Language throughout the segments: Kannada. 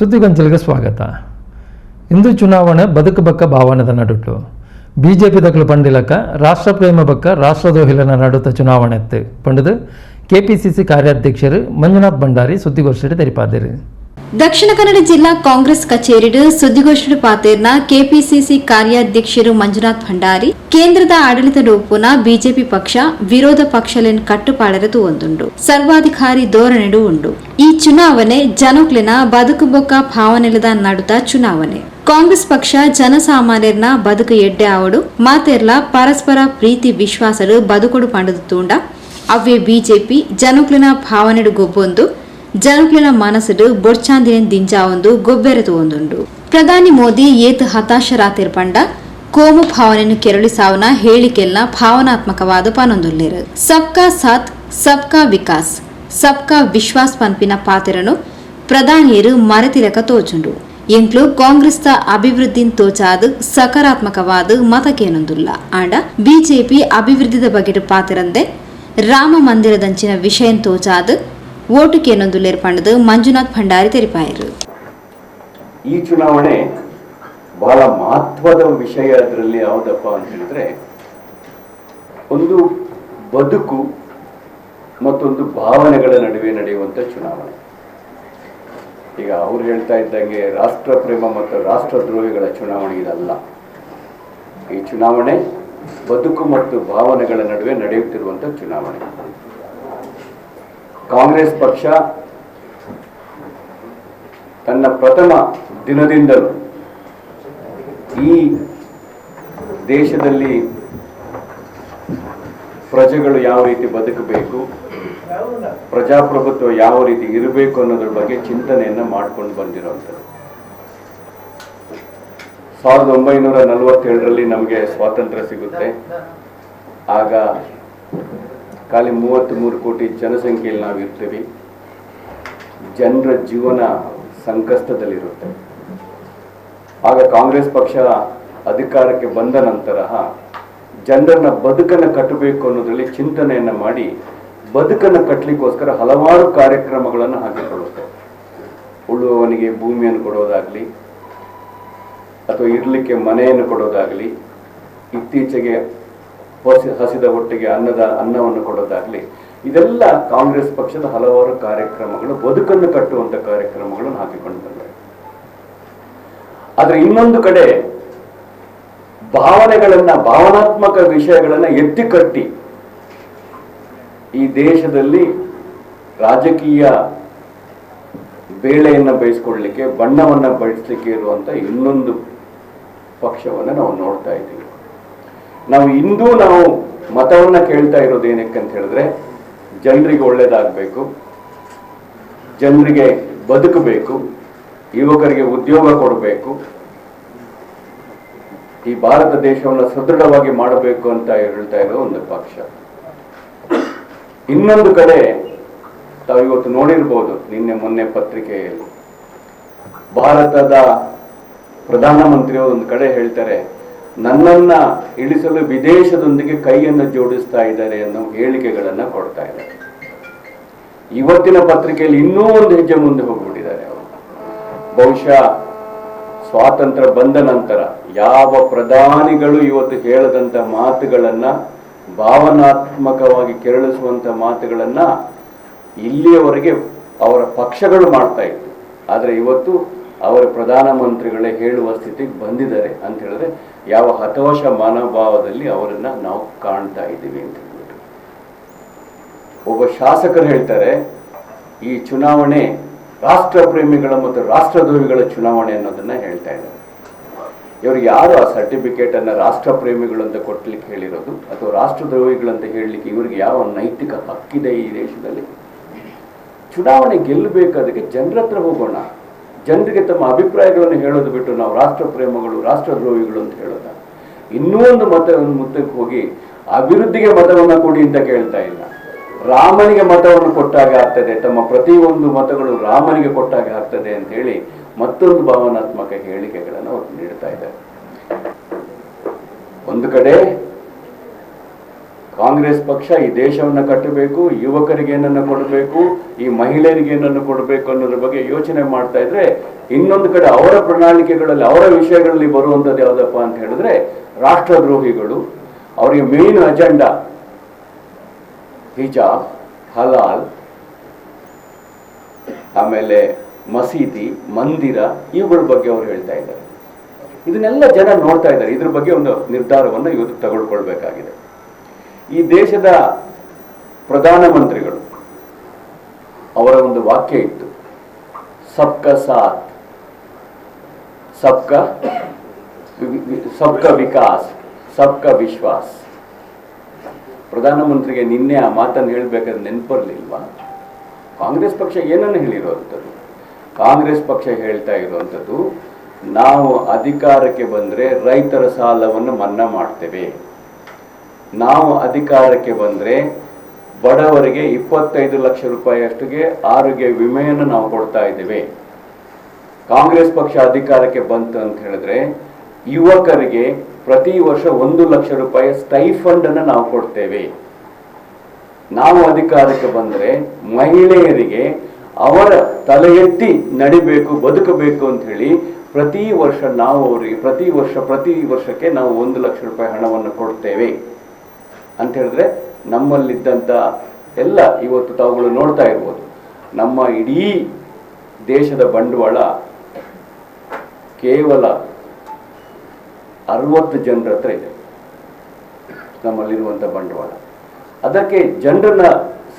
ಸುದ್ದಿಗೊಂಚಲಿಗೆ ಸ್ವಾಗತ. ಇಂದು ಚುನಾವಣೆ ಬದುಕು ಬಕ್ಕ ಭಾವನದ ನಡುಟು. ಬಿಜೆಪಿ ದಕ್ಕಲು ಪಂಡಿಲಕ ರಾಷ್ಟ್ರ ಪ್ರೇಮ ಬಕ್ಕ ರಾಷ್ಟ್ರದೋಹಿಲನ ನಡುತ್ತ ಚುನಾವಣೆ ಪಂಡದು ಕೆಪಿಸಿಸಿ ಕಾರ್ಯಾಧ್ಯಕ್ಷರು ಮಂಜುನಾಥ್ ಭಂಡಾರಿ ಸುದ್ದಿಗೋಷ್ಠಿ ತೆರಿಪಾದಿರು. ದಕ್ಷಿಣ ಕನ್ನಡ ಜಿಲ್ಲಾ ಕಾಂಗ್ರೆಸ್ ಕಚೇರಿಡು ಸುದ್ದಿಗೋಷ್ಠಿ ಪಾತೇರ್ನ ಕೆಪಿಸಿಸಿ ಕಾರ್ಯಾಧ್ಯಕ್ಷರು ಮಂಜುನಾಥ್ ಭಂಡಾರಿ ಕೇಂದ್ರದ ಆಡಳಿತ ರೂಪುನ ಬಿಜೆಪಿ ಪಕ್ಷ ವಿರೋಧ ಪಕ್ಷಲೆನ್ ಕಟ್ಟುಪಾಡರದು ಒಂದುಂಡು ಸರ್ವಾಧಿಕಾರಿ ಧೋರಣೆಡು ಉಂಡು ಈ ಚುನಾವಣೆ ಜನಕ್ಲಿನ ಬದುಕು ಬೊಕ್ಕ ಭಾವನೆಲದ ನಡುತ ಚುನಾವಣೆ ಕಾಂಗ್ರೆಸ್ ಪಕ್ಷ ಜನಸಾಮಾನ್ಯರ್ನ ಬದುಕು ಎಡ್ಡೆ ಆವಡು ಮಾತೆರ್ಲ ಪರಸ್ಪರ ಪ್ರೀತಿ ವಿಶ್ವಾಸಡು ಬದುಕೊಡು ಪಂಡದು ತೂಂಡ ಅವೇ ಬಿಜೆಪಿ ಜನಕ್ಲಿನ ಭಾವನೆಡು ಗೊಬ್ಬೊಂದು ಜನಕ್ಲಿನ ಬೊರ್ಚಾಂದಿನ ಬೊಡ್ಚಾಂದಿನ ಒಂದು ಗೊಬ್ಬೆರೆ ಒಂದುಂಡು. ಪ್ರಧಾನಿ ಮೋದಿ ಏತ್ ಹತಾಶರಾತಿರ್ ಪಂಡ ಕೋಮು ಭಾವನೆಯನ್ನು ಕೆರಳಿಸಾವನ ಹೇಳಿಕೆಲ್ನ ಭಾವನಾತ್ಮಕವಾದ ಪನೊಂದುಲ್ಲೇರು. ಸಬ್ಕಾ ಸಾಥ್, ಸಬ್ಕಾ ವಿಕಾಸ್, ಸಬ್ಕಾ ವಿಶ್ವಾಸ್ ಪನ್ಪಿನ ಪಾತ್ರನು ಪ್ರಧಾನಿಯರು ಮರೆತಿರಕ ತೋಚುಂಡು. ಎಂಕ್ಲು ಕಾಂಗ್ರೆಸ್ದ ಅಭಿವೃದ್ಧಿನ್ ತೋಚಾದ ಸಕಾರಾತ್ಮಕವಾದ ಮತಕೇನೊಂದುಲ್ಲ ಆಂಡ ಬಿಜೆಪಿ ಅಭಿವೃದ್ಧಿದ ಬಗೆಟ್ ಪಾತಿರಂದೆ ರಾಮ ಮಂದಿರದಂಚಿನ ವಿಷಯನ್ ತೋಚಾದು ಓಟುಕೇನೊಂದುಲ್ಲೇರ್ ಪಂಡದು ಮಂಜುನಾಥ್ ಭಂಡಾರಿ ತೆರಿಪಾಯರು. ಈ ಚುನಾವಣೆ ಬಹಳ ಮಹತ್ವದ ವಿಷಯ ಅದರಲ್ಲಿ ಯಾವುದಪ್ಪ ಅಂತ ಹೇಳಿದ್ರೆ, ಒಂದು ಬದುಕು ಮತ್ತೊಂದು ಭಾವನೆಗಳ ನಡುವೆ ನಡೆಯುವಂತ ಚುನಾವಣೆ. ಈಗ ಅವ್ರು ಹೇಳ್ತಾ ಇದ್ದಂಗೆ ರಾಷ್ಟ್ರ ಪ್ರೇಮ ಮತ್ತು ರಾಷ್ಟ್ರದ್ರೋಹಿಗಳ ಚುನಾವಣೆ ಇದಲ್ಲ. ಈ ಚುನಾವಣೆ ಬದುಕು ಮತ್ತು ಭಾವನೆಗಳ ನಡುವೆ ನಡೆಯುತ್ತಿರುವಂತ ಚುನಾವಣೆ. ಕಾಂಗ್ರೆಸ್ ಪಕ್ಷ ತನ್ನ ಪ್ರಥಮ ದಿನದಿಂದಲೂ ಈ ದೇಶದಲ್ಲಿ ಪ್ರಜೆಗಳು ಯಾವ ರೀತಿ ಬದುಕಬೇಕು, ಪ್ರಜಾಪ್ರಭುತ್ವ ಯಾವ ರೀತಿ ಇರಬೇಕು ಅನ್ನೋದ್ರ ಬಗ್ಗೆ ಚಿಂತನೆಯನ್ನ ಮಾಡ್ಕೊಂಡು ಬಂದಿರುವಂಥದ್ದು ಸಾವಿರದ ಒಂಬೈನೂರ ನಲವತ್ತೇಳರಲ್ಲಿ ನಮಗೆ ಸ್ವಾತಂತ್ರ್ಯ ಸಿಗುತ್ತೆ. ಆಗ ಖಾಲಿ ಮೂವತ್ತ್ಮೂರು ಕೋಟಿ ಜನಸಂಖ್ಯೆಯಲ್ಲಿ ನಾವು ಇರ್ತೀವಿ. ಜನರ ಜೀವನ ಸಂಕಷ್ಟದಲ್ಲಿರುತ್ತೆ. ಆಗ ಕಾಂಗ್ರೆಸ್ ಪಕ್ಷ ಅಧಿಕಾರಕ್ಕೆ ಬಂದ ನಂತರ ಜನರನ್ನ ಬದುಕನ್ನು ಕಟ್ಟಬೇಕು ಅನ್ನೋದ್ರಲ್ಲಿ ಚಿಂತನೆಯನ್ನ ಮಾಡಿ ಬದುಕನ್ನು ಕಟ್ಟಲಿಕ್ಕೋಸ್ಕರ ಹಲವಾರು ಕಾರ್ಯಕ್ರಮಗಳನ್ನು ಹಾಕಿಕೊಳ್ಳುತ್ತೆ. ಉಳುವವನಿಗೆ ಭೂಮಿಯನ್ನು ಕೊಡೋದಾಗಲಿ ಅಥವಾ ಇರಲಿಕ್ಕೆ ಮನೆಯನ್ನು ಕೊಡೋದಾಗಲಿ, ಇತ್ತೀಚೆಗೆ ಹಸಿ ಹಸಿದ ಹೊಟ್ಟೆಗೆ ಅನ್ನದ ಅನ್ನವನ್ನು ಕೊಡೋದಾಗ್ಲಿ, ಇದೆಲ್ಲ ಕಾಂಗ್ರೆಸ್ ಪಕ್ಷದ ಹಲವಾರು ಕಾರ್ಯಕ್ರಮಗಳು, ಬದುಕನ್ನು ಕಟ್ಟುವಂತ ಕಾರ್ಯಕ್ರಮಗಳನ್ನು ಹಾಕಿಕೊಂಡು ಬಂದರೆ ಆದ್ರೆ ಇನ್ನೊಂದು ಕಡೆ ಭಾವನೆಗಳನ್ನ, ಭಾವನಾತ್ಮಕ ವಿಷಯಗಳನ್ನ ಎತ್ತಿ ಕಟ್ಟಿ, ಈ ದೇಶದಲ್ಲಿ ರಾಜಕೀಯ ಬೇಳೆಯನ್ನು ಬೇಯಿಸ್ಕೊಳ್ಲಿಕ್ಕೆ ಬಣ್ಣವನ್ನು ಬಳಸಲಿಕ್ಕೆ ಇರುವಂತ ಇನ್ನೊಂದು ಪಕ್ಷವನ್ನ ನಾವು ನೋಡ್ತಾ ಇದ್ದೀವಿ. ನಾವು ಇಂದೂ ನಾವು ಮತವನ್ನ ಕೇಳ್ತಾ ಇರೋದು ಏನಕ್ಕೆ ಅಂತ ಹೇಳಿದ್ರೆ, ಜನರಿಗೆ ಒಳ್ಳೇದಾಗಬೇಕು, ಜನರಿಗೆ ಬದುಕಬೇಕು, ಯುವಕರಿಗೆ ಉದ್ಯೋಗ ಕೊಡಬೇಕು, ಈ ಭಾರತ ದೇಶವನ್ನು ಸದೃಢವಾಗಿ ಮಾಡಬೇಕು ಅಂತ ಹೇಳ್ತಾ ಇರೋ ಒಂದು ಪಕ್ಷ. ಇನ್ನೊಂದು ಕಡೆ ತಾವು ಇವತ್ತು ನೋಡಿರ್ಬೋದು, ನಿನ್ನೆ ಮೊನ್ನೆ ಪತ್ರಿಕೆಯಲ್ಲಿ. ಭಾರತದ ಪ್ರಧಾನಮಂತ್ರಿಯವರು ಒಂದು ಕಡೆ ಹೇಳ್ತಾರೆ ನನ್ನನ್ನ ಇಳಿಸಲು ವಿದೇಶದೊಂದಿಗೆ ಕೈಯನ್ನು ಜೋಡಿಸ್ತಾ ಇದ್ದಾರೆ ಅನ್ನೋ ಹೇಳಿಕೆಗಳನ್ನ ಕೊಡ್ತಾ ಇದ್ದಾರೆ. ಇವತ್ತಿನ ಪತ್ರಿಕೆಯಲ್ಲಿ ಇನ್ನೂ ಒಂದು ಹೆಜ್ಜೆ ಮುಂದೆ ಹೋಗ್ಬಿಟ್ಟಿದ್ದಾರೆ ಅವರು. ಬಹುಶಃ ಸ್ವಾತಂತ್ರ್ಯ ಬಂದ ನಂತರ ಯಾವ ಪ್ರಧಾನಿಗಳು ಇವತ್ತು ಹೇಳದಂತ ಮಾತುಗಳನ್ನ, ಭಾವನಾತ್ಮಕವಾಗಿ ಕೆರಳಿಸುವಂತ ಮಾತುಗಳನ್ನ ಇಲ್ಲಿಯವರೆಗೆ ಅವರ ಪಕ್ಷಗಳು ಮಾಡ್ತಾ ಇತ್ತು. ಆದ್ರೆ ಇವತ್ತು ಅವರ ಪ್ರಧಾನಮಂತ್ರಿಗಳೇ ಹೇಳುವ ಸ್ಥಿತಿಗೆ ಬಂದಿದ್ದಾರೆ ಅಂತ ಹೇಳಿದ್ರೆ ಯಾವ ಹತೋಷ ಮನೋಭಾವದಲ್ಲಿ ಅವರನ್ನ ನಾವು ಕಾಣ್ತಾ ಇದ್ದೀವಿ ಅಂತ ಹೇಳ್ಬಿಟ್ಟು. ಒಬ್ಬ ಶಾಸಕರು ಹೇಳ್ತಾರೆ, ಈ ಚುನಾವಣೆ ರಾಷ್ಟ್ರ ಪ್ರೇಮಿಗಳ ಮತ್ತು ರಾಷ್ಟ್ರದ್ರೋಹಿಗಳ ಚುನಾವಣೆ ಅನ್ನೋದನ್ನ ಹೇಳ್ತಾ ಇದ್ದಾರೆ. ಇವರು ಯಾರು ಆ ಸರ್ಟಿಫಿಕೇಟ್ ಅನ್ನ ರಾಷ್ಟ್ರ ಪ್ರೇಮಿಗಳು ಅಂತ ಕೊಡ್ಲಿಕ್ಕೆ ಹೇಳಿರೋದು? ಅಥವಾ ರಾಷ್ಟ್ರದ್ರೋಹಿಗಳಂತ ಹೇಳಲಿಕ್ಕೆ ಇವರಿಗೆ ಯಾವ ನೈತಿಕ ಹಕ್ಕಿದೆ ಈ ದೇಶದಲ್ಲಿ? ಚುನಾವಣೆ ಗೆಲ್ಲಬೇಕು, ಅದಕ್ಕೆ ಜನರ ಹತ್ರ ಹೋಗೋಣ. ಜನರಿಗೆ ತಮ್ಮ ಅಭಿಪ್ರಾಯಗಳನ್ನು ಹೇಳೋದು ಬಿಟ್ಟು ನಾವು ರಾಷ್ಟ್ರ ಪ್ರೇಮಗಳು ರಾಷ್ಟ್ರದ್ರೋಹಿಗಳು ಅಂತ ಹೇಳೋದ. ಇನ್ನೂ ಒಂದು ಮತ ಮುತ್ತಕ್ಕೆ ಹೋಗಿ ಅಭಿವೃದ್ಧಿಗೆ ಮತವನ್ನು ಕೊಡಿ ಅಂತ ಕೇಳ್ತಾ ಇಲ್ಲ. ರಾಮನಿಗೆ ಮತವನ್ನು ಕೊಟ್ಟಾಗ ಆಗ್ತದೆ, ತಮ್ಮ ಪ್ರತಿಯೊಂದು ಮತಗಳು ರಾಮನಿಗೆ ಕೊಟ್ಟಾಗ ಆಗ್ತದೆ ಅಂತ ಹೇಳಿ ಮತ್ತೊಂದು ಭಾವನಾತ್ಮಕ ಹೇಳಿಕೆಗಳನ್ನು ಅವರು ನೀಡ್ತಾ ಇದ್ದಾರೆ. ಒಂದು ಕಡೆ ಕಾಂಗ್ರೆಸ್ ಪಕ್ಷ ಈ ದೇಶವನ್ನು ಕಟ್ಟಬೇಕು, ಯುವಕರಿಗೆ ಏನನ್ನು ಕೊಡಬೇಕು, ಈ ಮಹಿಳೆಯರಿಗೆ ಏನನ್ನು ಕೊಡಬೇಕು ಅನ್ನೋದ್ರ ಬಗ್ಗೆ ಯೋಚನೆ ಮಾಡ್ತಾ ಇದ್ರೆ, ಇನ್ನೊಂದು ಕಡೆ ಅವರ ಪ್ರಣಾಳಿಕೆಗಳಲ್ಲಿ, ಅವರ ವಿಷಯಗಳಲ್ಲಿ ಬರುವಂಥದ್ದು ಯಾವುದಪ್ಪ ಅಂತ ಹೇಳಿದ್ರೆ, ರಾಷ್ಟ್ರದ್ರೋಹಿಗಳು, ಅವರಿಗೆ ಮೇನ್ ಅಜೆಂಡಾ ಹಿಜಾಬ್, ಹಲಾಲ್, ಆಮೇಲೆ ಮಸೀದಿ, ಮಂದಿರ, ಇವುಗಳ ಬಗ್ಗೆ ಅವರು ಹೇಳ್ತಾ ಇದ್ದಾರೆ. ಇದನ್ನೆಲ್ಲ ಜನ ನೋಡ್ತಾ ಇದ್ದಾರೆ. ಇದ್ರ ಬಗ್ಗೆ ಒಂದು ನಿರ್ಧಾರವನ್ನು ಇವತ್ತು ತಗೊಳ್ಕೊಳ್ಬೇಕಾಗಿದೆ ಈ ದೇಶದ ಪ್ರಧಾನಮಂತ್ರಿಗಳು ಅವರ ಒಂದು ವಾಕ್ಯ ಇತ್ತು, ಸಬ್ಕ ಸಾತ್ ಸಬ್ಕ ಸಬ್ಕ ವಿಕಾಸ್, ಸಬ್ಕ ವಿಶ್ವಾಸ್. ಪ್ರಧಾನಮಂತ್ರಿಗೆ ನಿನ್ನೆ ಆ ಮಾತನ್ನು ಹೇಳಬೇಕಾದ್ರೆ ನೆನಪರ್ಲಿಲ್ವಾ? ಕಾಂಗ್ರೆಸ್ ಪಕ್ಷ ಏನನ್ನು ಹೇಳಿರುವಂಥದ್ದು ಕಾಂಗ್ರೆಸ್ ಪಕ್ಷ ಹೇಳ್ತಾ ಇರುವಂಥದ್ದು ನಾವು ಅಧಿಕಾರಕ್ಕೆ ಬಂದರೆ ರೈತರ ಸಾಲವನ್ನು ಮನ್ನಾ ಮಾಡ್ತೇವೆ. ನಾವು ಅಧಿಕಾರಕ್ಕೆ ಬಂದರೆ ಬಡವರಿಗೆ ಇಪ್ಪತ್ತೈದು ಲಕ್ಷ ರೂಪಾಯಿಯಷ್ಟಿಗೆ ಆರೋಗ್ಯ ವಿಮೆಯನ್ನು ನಾವು ಕೊಡ್ತಾ ಇದ್ದೇವೆ. ಕಾಂಗ್ರೆಸ್ ಪಕ್ಷ ಅಧಿಕಾರಕ್ಕೆ ಬಂತು ಅಂತ ಹೇಳಿದ್ರೆ ಯುವಕರಿಗೆ ಪ್ರತಿ ವರ್ಷ ಒಂದು ಲಕ್ಷ ರೂಪಾಯಿ ಸ್ಟೈಫಂಡ್ ಅನ್ನು ನಾವು ಕೊಡ್ತೇವೆ. ನಾವು ಅಧಿಕಾರಕ್ಕೆ ಬಂದರೆ ಮಹಿಳೆಯರಿಗೆ ಅವರ ತಲೆ ಎತ್ತಿ ನಡಿಬೇಕು, ಬದುಕಬೇಕು ಅಂತ ಹೇಳಿ ಪ್ರತಿ ವರ್ಷ ನಾವು ಅವರಿಗೆ ಪ್ರತಿ ವರ್ಷ, ಪ್ರತಿ ವರ್ಷಕ್ಕೆ ನಾವು ಒಂದು ಲಕ್ಷ ರೂಪಾಯಿ ಹಣವನ್ನು ಕೊಡ್ತೇವೆ. ಅಂತ ಹೇಳಿದ್ರೆ ನಮ್ಮಲ್ಲಿದ್ದಂಥ ಎಲ್ಲ ಇವತ್ತು ತಾವುಗಳು ನೋಡ್ತಾ ಇರ್ಬೋದು. ನಮ್ಮ ಇಡೀ ದೇಶದ ಬಂಡವಾಳ ಕೇವಲ ಅರವತ್ತು ಜನರ ಹತ್ರ ಇದೆ. ನಮ್ಮಲ್ಲಿರುವಂಥ ಬಂಡವಾಳ. ಅದಕ್ಕೆ ಜನರನ್ನ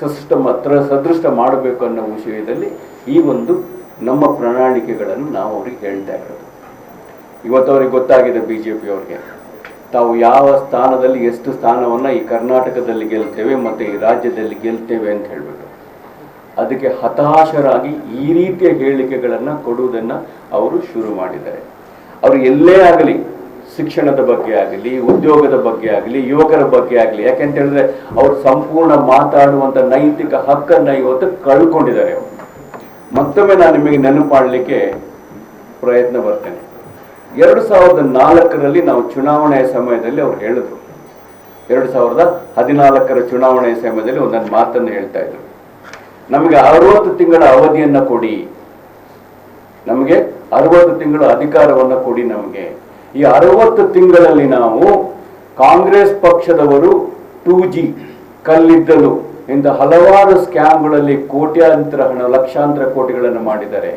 ಸೃಷ್ಟ ಹತ್ರ ಸದೃಷ್ಟ ಮಾಡಬೇಕು ಅನ್ನೋ ವಿಷಯದಲ್ಲಿ ಈ ಒಂದು ನಮ್ಮ ಪ್ರಣಾಳಿಕೆಗಳನ್ನು ನಾವು ಅವ್ರಿಗೆ ಹೇಳ್ತಾ ಇರೋದು. ಇವತ್ತು ಅವ್ರಿಗೆ ಗೊತ್ತಾಗಿದೆ ಬಿ ಜೆ ಅವ್ರಿಗೆ ತಾವು ಯಾವ ಸ್ಥಾನದಲ್ಲಿ ಎಷ್ಟು ಸ್ಥಾನವನ್ನು ಈ ಕರ್ನಾಟಕದಲ್ಲಿ ಗೆಲ್ತೇವೆ ಮತ್ತು ಈ ರಾಜ್ಯದಲ್ಲಿ ಗೆಲ್ತೇವೆ ಅಂತ ಹೇಳಿಬಿಟ್ಟು. ಅದಕ್ಕೆ ಹತಾಶರಾಗಿ ಈ ರೀತಿಯ ಹೇಳಿಕೆಗಳನ್ನು ಕೊಡುವುದನ್ನು ಅವರು ಶುರು ಮಾಡಿದ್ದಾರೆ. ಅವರು ಎಲ್ಲೇ ಆಗಲಿ, ಶಿಕ್ಷಣದ ಬಗ್ಗೆ ಆಗಲಿ, ಉದ್ಯೋಗದ ಬಗ್ಗೆ ಆಗಲಿ, ಯುವಕರ ಬಗ್ಗೆ ಆಗಲಿ, ಯಾಕೆಂತ ಹೇಳಿದ್ರೆ ಅವರು ಸಂಪೂರ್ಣ ಮಾತಾಡುವಂಥ ನೈತಿಕ ಹಕ್ಕನ್ನು ಇವತ್ತು ಕಳ್ಕೊಂಡಿದ್ದಾರೆ ಅವರು. ಮತ್ತೊಮ್ಮೆ ನಾನು ನಿಮಗೆ ನೆನಪು ಮಾಡಲಿಕ್ಕೆ ಪ್ರಯತ್ನ ಬರ್ತೇನೆ. ಎರಡು ಸಾವಿರದ ನಾಲ್ಕರಲ್ಲಿ ನಾವು ಚುನಾವಣೆಯ ಸಮಯದಲ್ಲಿ ಅವ್ರು ಹೇಳಿದ್ರು. ಎರಡು ಸಾವಿರದ ಹದಿನಾಲ್ಕರ ಚುನಾವಣೆಯ ಸಮಯದಲ್ಲಿ ಒಂದೊಂದು ಮಾತನ್ನು ಹೇಳ್ತಾ ಇದ್ರು. ನಮಗೆ ಅರವತ್ತು ತಿಂಗಳ ಅವಧಿಯನ್ನ ಕೊಡಿ. ನಮಗೆ ಅರವತ್ತು ತಿಂಗಳ ಅಧಿಕಾರವನ್ನು ಕೊಡಿ ನಮಗೆ. ಈ ಅರವತ್ತು ತಿಂಗಳಲ್ಲಿ ನಾವು ಕಾಂಗ್ರೆಸ್ ಪಕ್ಷದವರು ಟೂ ಜಿ ಕಲ್ಲಿದ್ದಲು ಇಂದ ಹಲವಾರು ಸ್ಕ್ಯಾಮ್ಗಳಲ್ಲಿ ಕೋಟ್ಯಾಂತರ ಹಣ, ಲಕ್ಷಾಂತರ ಕೋಟಿಗಳನ್ನು ಮಾಡಿದ್ದಾರೆ.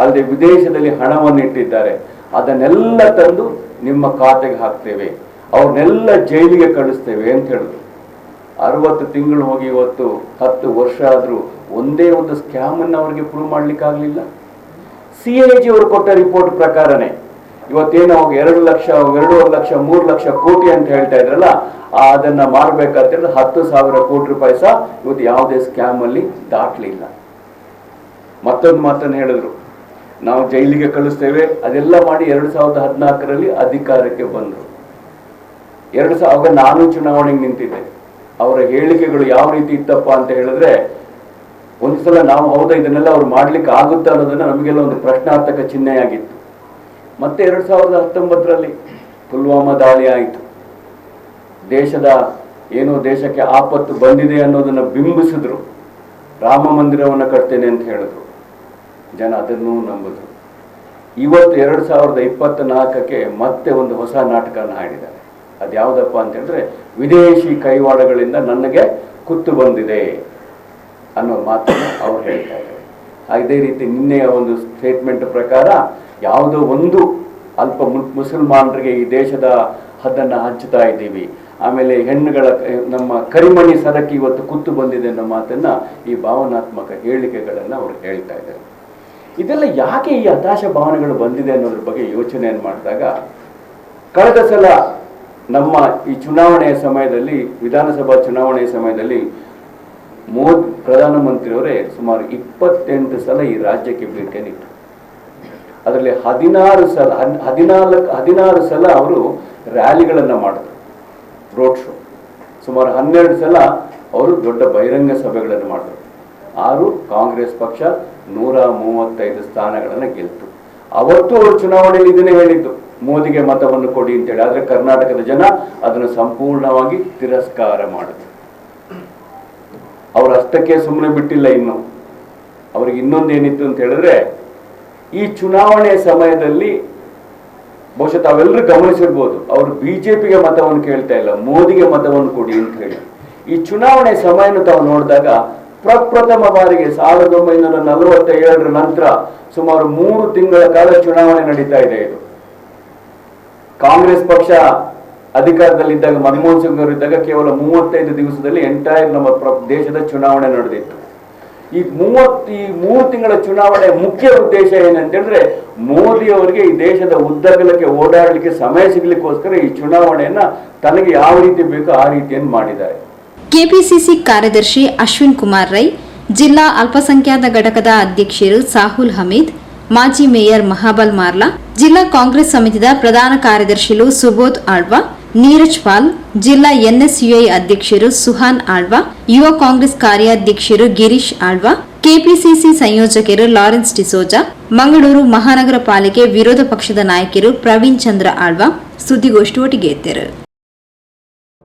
ಅಲ್ಲದೆ ವಿದೇಶದಲ್ಲಿ ಹಣವನ್ನು ಇಟ್ಟಿದ್ದಾರೆ ಅದನ್ನೆಲ್ಲ ತಂದು ನಿಮ್ಮ ಖಾತೆಗೆ ಹಾಕ್ತೇವೆ. ಅವ್ರನ್ನೆಲ್ಲ ಜೈಲಿಗೆ ಕಳಿಸ್ತೇವೆ ಅಂತ ಹೇಳಿದ್ರು. ಅರವತ್ತು ತಿಂಗಳು ಹೋಗಿ ಇವತ್ತು ಹತ್ತು ವರ್ಷ ಆದರೂ ಒಂದೇ ಒಂದು ಸ್ಕ್ಯಾಮ್ ಅನ್ನು ಅವ್ರಿಗೆ ಪ್ರೂವ್ ಮಾಡ್ಲಿಕ್ಕಾಗಲಿಲ್ಲ. ಸಿ ಎ ಜಿ ಅವರು ಕೊಟ್ಟ ರಿಪೋರ್ಟ್ ಪ್ರಕಾರನೇ ಇವತ್ತೇನು ಅವಾಗ ಎರಡು ಲಕ್ಷ, ಎರಡೂವರೆ ಲಕ್ಷ, ಮೂರು ಲಕ್ಷ ಕೋಟಿ ಅಂತ ಹೇಳ್ತಾ ಇದ್ರಲ್ಲ, ಅದನ್ನು ಮಾರ್ಬೇಕಾದ್ರೆ ಹತ್ತು ಸಾವಿರ ಕೋಟಿ ರೂಪಾಯಿ ಸಹ ಇವತ್ತು ಯಾವುದೇ ಸ್ಕ್ಯಾಮ್ ಅಲ್ಲಿ ಮತ್ತೊಂದು ಮಾತನ್ನು ಹೇಳಿದ್ರು. ನಾವು ಜೈಲಿಗೆ ಕಳಿಸ್ತೇವೆ. ಅದೆಲ್ಲ ಮಾಡಿ ಎರಡು ಸಾವಿರದ ಹದಿನಾಲ್ಕರಲ್ಲಿ ಅಧಿಕಾರಕ್ಕೆ ಬಂದರು. ಎರಡು ಸಾವಿರ ನಾನು ಚುನಾವಣೆಗೆ ನಿಂತಿದ್ದೆ. ಅವರ ಹೇಳಿಕೆಗಳು ಯಾವ ರೀತಿ ಇತ್ತಪ್ಪ ಅಂತ ಹೇಳಿದ್ರೆ ಒಂದು ಸಲ ನಾವು, ಹೌದಾ, ಇದನ್ನೆಲ್ಲ ಅವ್ರು ಮಾಡ್ಲಿಕ್ಕೆ ಆಗುತ್ತಾ ಅನ್ನೋದನ್ನ ನಮಗೆಲ್ಲ ಒಂದು ಪ್ರಶ್ನಾರ್ಥಕ ಚಿಹ್ನೆಯಾಗಿತ್ತು. ಮತ್ತೆ ಎರಡು ಸಾವಿರದ ಹತ್ತೊಂಬತ್ತರಲ್ಲಿ ಪುಲ್ವಾಮಾ ದಾಳಿ ಆಯಿತು. ದೇಶದ ಏನೋ ದೇಶಕ್ಕೆ ಆಪತ್ತು ಬಂದಿದೆ ಅನ್ನೋದನ್ನು ಬಿಂಬಿಸಿದ್ರು. ರಾಮ ಮಂದಿರವನ್ನು ಕಟ್ತೇನೆ ಅಂತ ಹೇಳಿದ್ರು. ಜನ ಅದನ್ನು ನಂಬಿದ್ರು. ಇವತ್ತು ಎರಡು ಸಾವಿರದ ಇಪ್ಪತ್ತ ನಾಲ್ಕಕ್ಕೆ ಮತ್ತೆ ಒಂದು ಹೊಸ ನಾಟಕನ ಹಾಡಿದ್ದಾರೆ. ಅದು ಯಾವುದಪ್ಪ ಅಂತ ವಿದೇಶಿ ಕೈವಾಡಗಳಿಂದ ನನಗೆ ಕುತ್ತು ಬಂದಿದೆ ಅನ್ನೋ ಮಾತನ್ನು ಅವ್ರು ಹೇಳ್ತಾ ಇದ್ದಾರೆ. ಅದೇ ರೀತಿ ನಿನ್ನೆಯ ಒಂದು ಸ್ಟೇಟ್ಮೆಂಟ್ ಪ್ರಕಾರ, ಯಾವುದೋ ಒಂದು ಅಲ್ಪ ಮುಸಲ್ಮಾನರಿಗೆ ಈ ದೇಶದ ಹದ್ದನ್ನು ಹಂಚುತ್ತಾ ಇದ್ದೀವಿ. ಆಮೇಲೆ ಹೆಣ್ಣುಗಳ, ನಮ್ಮ ಕರಿಮಣಿ ಸರಕ್ಕೆ ಇವತ್ತು ಕುತ್ತು ಬಂದಿದೆ ಅನ್ನೋ ಮಾತನ್ನ ಈ ಭಾವನಾತ್ಮಕ ಹೇಳಿಕೆಗಳನ್ನು ಅವರು ಹೇಳ್ತಾ ಇದ್ದಾರೆ. ಇದೆಲ್ಲ ಯಾಕೆ ಈ ಹತಾಶ ಭಾವನೆಗಳು ಬಂದಿದೆ ಅನ್ನೋದ್ರ ಬಗ್ಗೆ ಯೋಚನೆಯನ್ನು ಮಾಡಿದಾಗ, ಕಳೆದ ಸಲ ನಮ್ಮ ಈ ಚುನಾವಣೆಯ ಸಮಯದಲ್ಲಿ, ವಿಧಾನಸಭಾ ಚುನಾವಣೆಯ ಸಮಯದಲ್ಲಿ ಮೋದಿ ಪ್ರಧಾನಮಂತ್ರಿಯವರೇ ಸುಮಾರು ಇಪ್ಪತ್ತೆಂಟು ಸಲ ಈ ರಾಜ್ಯಕ್ಕೆ ಭೇಟಿ ನೀಡಿದರು ಅದರಲ್ಲಿ ಹದಿನಾರು ಸಲ ಹದಿನಾಲ್ಕು, ಹದಿನಾರು ಸಲ ಅವರು ರ್ಯಾಲಿಗಳನ್ನು ಮಾಡಿದ್ರು, ರೋಡ್ ಶೋ. ಸುಮಾರು ಹನ್ನೆರಡು ಸಲ ಅವರು ದೊಡ್ಡ ಬಹಿರಂಗ ಸಭೆಗಳನ್ನು ಮಾಡಿದ್ರು. ಆರು ಕಾಂಗ್ರೆಸ್ ಪಕ್ಷ ನೂರ ಮೂವತ್ತೈದು ಸ್ಥಾನಗಳನ್ನು ಗೆಲ್ತು. ಅವತ್ತು ಅವರು ಚುನಾವಣೆಯಲ್ಲಿ ಇದನ್ನೇ ಹೇಳಿದ್ದು, ಮೋದಿಗೆ ಮತವನ್ನು ಕೊಡಿ ಅಂತೇಳಿ. ಆದರೆ ಕರ್ನಾಟಕದ ಜನ ಅದನ್ನು ಸಂಪೂರ್ಣವಾಗಿ ತಿರಸ್ಕಾರ ಮಾಡಿದ್ರು. ಅವ್ರ ಅಷ್ಟಕ್ಕೆ ಸುಮ್ಮನೆ ಬಿಟ್ಟಿಲ್ಲ ಇನ್ನು. ಅವ್ರಿಗೆ ಇನ್ನೊಂದೇನಿತ್ತು ಅಂತ ಹೇಳಿದ್ರೆ, ಈ ಚುನಾವಣೆ ಸಮಯದಲ್ಲಿ ಬಹುಶಃ ತಾವೆಲ್ಲರೂ ಗಮನಿಸಿರ್ಬೋದು, ಅವರು ಬಿಜೆಪಿಗೆ ಮತವನ್ನು ಕೇಳ್ತಾ ಇಲ್ಲ, ಮೋದಿಗೆ ಮತವನ್ನು ಕೊಡಿ ಅಂತ ಹೇಳಿ. ಈ ಚುನಾವಣೆ ಸಮಯನ ತಾವು ನೋಡಿದಾಗ ಪ್ರಪ್ರಥಮ ಬಾರಿಗೆ ಸಾವಿರದ ಒಂಬೈನೂರ ನಲವತ್ತ ಏಳರ ನಂತರ ಸುಮಾರು ಮೂರು ತಿಂಗಳ ಕಾಲ ಚುನಾವಣೆ ನಡೀತಾ ಇದೆ ಇದು. ಕಾಂಗ್ರೆಸ್ ಪಕ್ಷ ಅಧಿಕಾರದಲ್ಲಿದ್ದಾಗ, ಮನಮೋಹನ್ ಸಿಂಗ್ ಅವರು ಇದ್ದಾಗ ಕೇವಲ ಮೂವತ್ತೈದು ದಿವಸದಲ್ಲಿ ಎಂಟೈರ್ ನಮ್ಮ ದೇಶದ ಚುನಾವಣೆ ನಡೆದಿತ್ತು. ಈ ಮೂವತ್ ಈ ಮೂರು ತಿಂಗಳ ಚುನಾವಣೆ ಮುಖ್ಯ ಉದ್ದೇಶ ಏನಂತ ಹೇಳಿದ್ರೆ ಮೋದಿ ಅವರಿಗೆ ಈ ದೇಶದ ಉದ್ದಗಲಕ್ಕೆ ಓಡಾಡಲಿಕ್ಕೆ ಸಮಯ ಸಿಗ್ಲಿಕ್ಕೋಸ್ಕರ ಈ ಚುನಾವಣೆಯನ್ನ ತನಗೆ ಯಾವ ರೀತಿ ಬೇಕೋ ಆ ರೀತಿಯನ್ನು ಮಾಡಿದ್ದಾರೆ. ಕೆಪಿಸಿಸಿ ಕಾರ್ಯದರ್ಶಿ ಅಶ್ವಿನ್ ಕುಮಾರ್ ರೈ, ಜಿಲ್ಲಾ ಅಲ್ಪಸಂಖ್ಯಾತ ಘಟಕದ ಅಧ್ಯಕ್ಷರು ಸಾಹುಲ್ ಹಮೀದ್, ಮಾಜಿ ಮೇಯರ್ ಮಹಾಬಲ್ ಮಾರ್ಲಾ, ಜಿಲ್ಲಾ ಕಾಂಗ್ರೆಸ್ ಸಮಿತಿಯ ಪ್ರಧಾನ ಕಾರ್ಯದರ್ಶಿಲು ಸುಬೋಧ್ ಆಳ್ವಾ, ನೀರಜ್ ಪಾಲ್, ಜಿಲ್ಲಾ ಎನ್ಎಸ್ಯುಐ ಅಧ್ಯಕ್ಷರು ಸುಹಾನ್ ಆಳ್ವಾ, ಯುವ ಕಾಂಗ್ರೆಸ್ ಕಾರ್ಯಾಧ್ಯಕ್ಷರು ಗಿರೀಶ್ ಆಳ್ವಾ, ಕೆಪಿಸಿಸಿ ಸಂಯೋಜಕರು ಲಾರೆನ್ಸ್ ಡಿಸೋಜಾ, ಮಂಗಳೂರು ಮಹಾನಗರ ಪಾಲಿಕೆ ವಿರೋಧ ಪಕ್ಷದ ನಾಯಕರು ಪ್ರವೀಣ್ ಚಂದ್ರ ಆಳ್ವಾ ಸುದ್ದಿಗೋಷ್ಠಿ ಒಟ್ಟಿಗೆ ಎತ್ತರು